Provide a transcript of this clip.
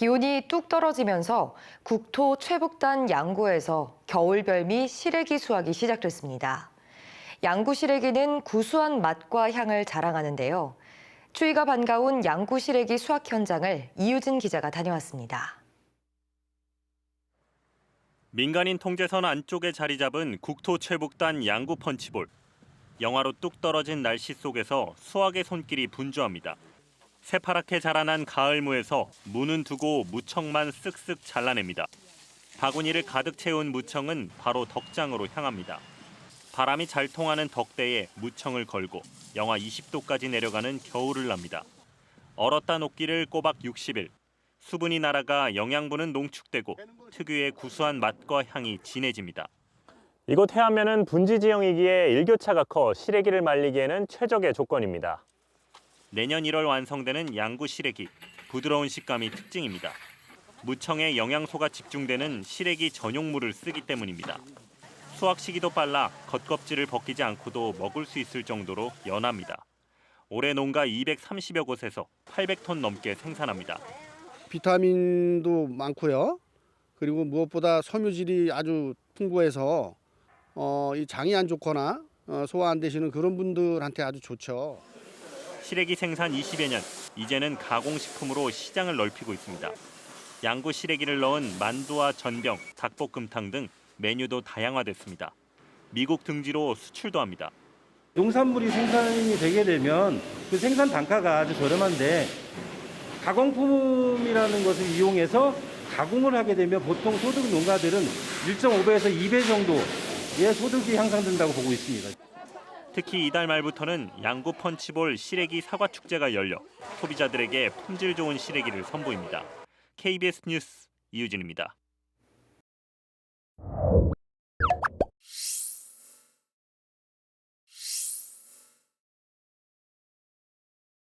기온이 뚝 떨어지면서 국토 최북단 양구에서 겨울별미 시래기 수확이 시작됐습니다. 양구 시래기는 구수한 맛과 향을 자랑하는데요. 추위가 반가운 양구 시래기 수확 현장을 이유진 기자가 다녀왔습니다. 민간인 통제선 안쪽에 자리 잡은 국토 최북단 양구 펀치볼. 영하로 뚝 떨어진 날씨 속에서 수확의 손길이 분주합니다. 새파랗게 자라난 가을무에서 무는 두고 무청만 쓱쓱 잘라냅니다. 바구니를 가득 채운 무청은 바로 덕장으로 향합니다. 바람이 잘 통하는 덕대에 무청을 걸고 영하 20도까지 내려가는 겨울을 납니다. 얼었다 녹기를 꼬박 60일. 수분이 날아가 영양분은 농축되고 특유의 구수한 맛과 향이 진해집니다. 이곳 해안면은 분지 지형이기에 일교차가 커 시래기를 말리기에는 최적의 조건입니다. 내년 1월 완성되는 양구 시래기. 부드러운 식감이 특징입니다. 무청에 영양소가 집중되는 시래기 전용물을 쓰기 때문입니다. 수확 시기도 빨라 겉껍질을 벗기지 않고도 먹을 수 있을 정도로 연합니다. 올해 농가 230여 곳에서 800톤 넘게 생산합니다. 비타민도 많고요. 그리고 무엇보다 섬유질이 아주 풍부해서 어, 이 장이 안 좋거나 어, 소화 안 되시는 그런 분들한테 아주 좋죠. 시래기 생산 20여 년, 이제는 가공식품으로 시장을 넓히고 있습니다. 양구 시래기를 넣은 만두와 전병, 닭볶음탕 등 메뉴도 다양화됐습니다. 미국 등지로 수출도 합니다. 농산물이 생산이 되게 되면 그 생산 단가가 아주 저렴한데 가공품이라는 것을 이용해서 가공을 하게 되면 보통 소득 농가들은 1.5배에서 2배 정도의 소득이 향상된다고 보고 있습니다. 특히 이달 말부터는 양구 펀치볼 시래기 사과 축제가 열려 소비자들에게 품질 좋은 시래기를 선보입니다. KBS 뉴스 이유진입니다.